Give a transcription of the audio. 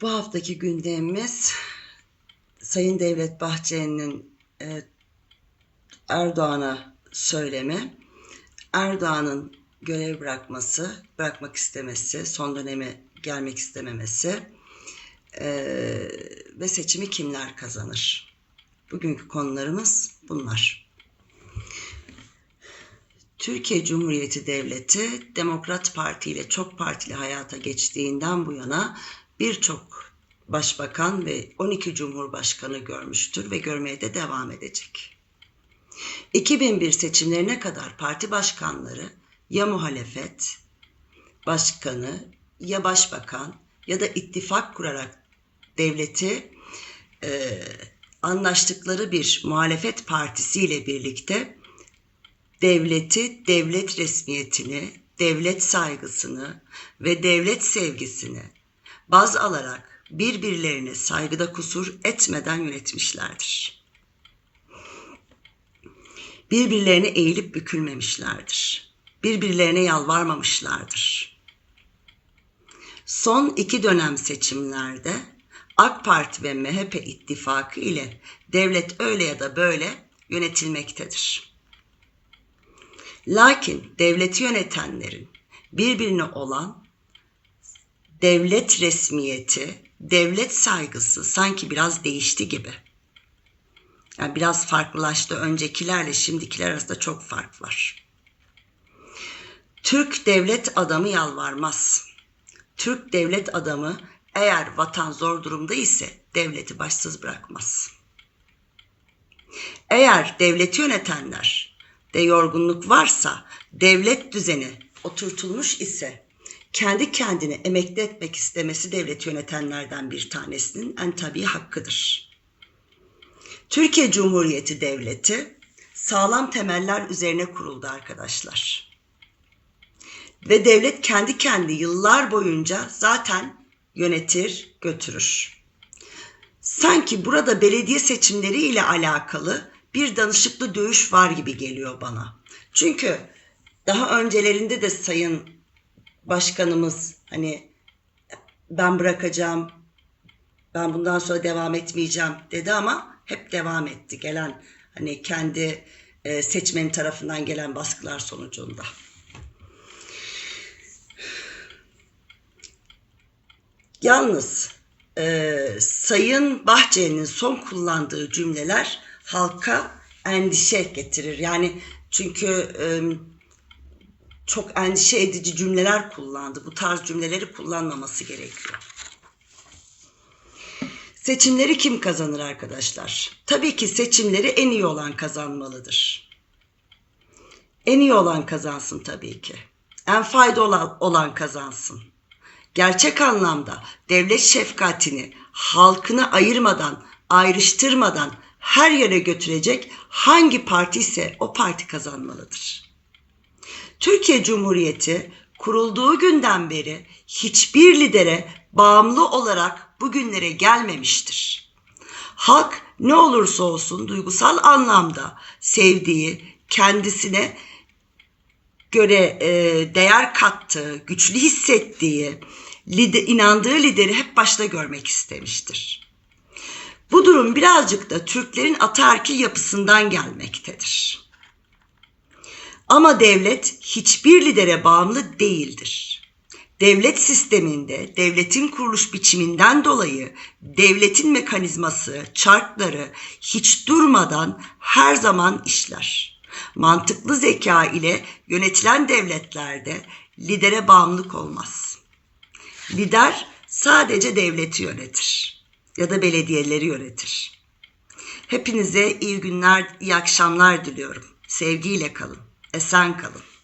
Bu haftaki gündemimiz Sayın Devlet Bahçeli'nin e, Erdoğan'a söylemi, Erdoğan'ın görev bırakması, bırakmak istemesi, son döneme gelmek istememesi e, ve seçimi kimler kazanır? Bugünkü konularımız bunlar. Türkiye Cumhuriyeti Devleti Demokrat Parti ile çok partili hayata geçtiğinden bu yana birçok başbakan ve 12 cumhurbaşkanı görmüştür ve görmeye de devam edecek. 2001 seçimlerine kadar parti başkanları ya muhalefet başkanı ya başbakan ya da ittifak kurarak devleti e, anlaştıkları bir muhalefet partisiyle birlikte devleti, devlet resmiyetini, devlet saygısını ve devlet sevgisini baz alarak birbirlerine saygıda kusur etmeden yönetmişlerdir. Birbirlerine eğilip bükülmemişlerdir. Birbirlerine yalvarmamışlardır. Son iki dönem seçimlerde AK Parti ve MHP ittifakı ile devlet öyle ya da böyle yönetilmektedir. Lakin devleti yönetenlerin birbirine olan devlet resmiyeti, devlet saygısı sanki biraz değişti gibi. Yani biraz farklılaştı. Öncekilerle şimdikiler arasında çok fark var. Türk devlet adamı yalvarmaz. Türk devlet adamı eğer vatan zor durumda ise devleti başsız bırakmaz. Eğer devleti yönetenler de yorgunluk varsa, devlet düzeni oturtulmuş ise kendi kendine emekli etmek istemesi devlet yönetenlerden bir tanesinin en tabii hakkıdır. Türkiye Cumhuriyeti Devleti sağlam temeller üzerine kuruldu arkadaşlar. Ve devlet kendi kendi yıllar boyunca zaten yönetir, götürür. Sanki burada belediye seçimleri ile alakalı bir danışıklı dövüş var gibi geliyor bana. Çünkü daha öncelerinde de Sayın Başkanımız hani ben bırakacağım, ben bundan sonra devam etmeyeceğim dedi ama hep devam etti. Gelen hani kendi e, seçmenin tarafından gelen baskılar sonucunda. Yalnız e, Sayın Bahçeli'nin son kullandığı cümleler halka endişe getirir. Yani çünkü e, çok endişe edici cümleler kullandı. Bu tarz cümleleri kullanmaması gerekiyor. Seçimleri kim kazanır arkadaşlar? Tabii ki seçimleri en iyi olan kazanmalıdır. En iyi olan kazansın tabii ki. En faydalı olan kazansın. Gerçek anlamda devlet şefkatini halkını ayırmadan, ayrıştırmadan her yere götürecek hangi parti ise o parti kazanmalıdır. Türkiye Cumhuriyeti kurulduğu günden beri hiçbir lidere bağımlı olarak bugünlere gelmemiştir. Halk ne olursa olsun duygusal anlamda sevdiği, kendisine göre e, değer kattığı, güçlü hissettiği, lider, inandığı lideri hep başta görmek istemiştir. Bu durum birazcık da Türklerin ataerkil yapısından gelmektedir. Ama devlet hiçbir lidere bağımlı değildir. Devlet sisteminde, devletin kuruluş biçiminden dolayı devletin mekanizması, çarkları hiç durmadan her zaman işler. Mantıklı zeka ile yönetilen devletlerde lidere bağımlılık olmaz. Lider sadece devleti yönetir ya da belediyeleri yönetir. Hepinize iyi günler, iyi akşamlar diliyorum. Sevgiyle kalın. Esen kalın.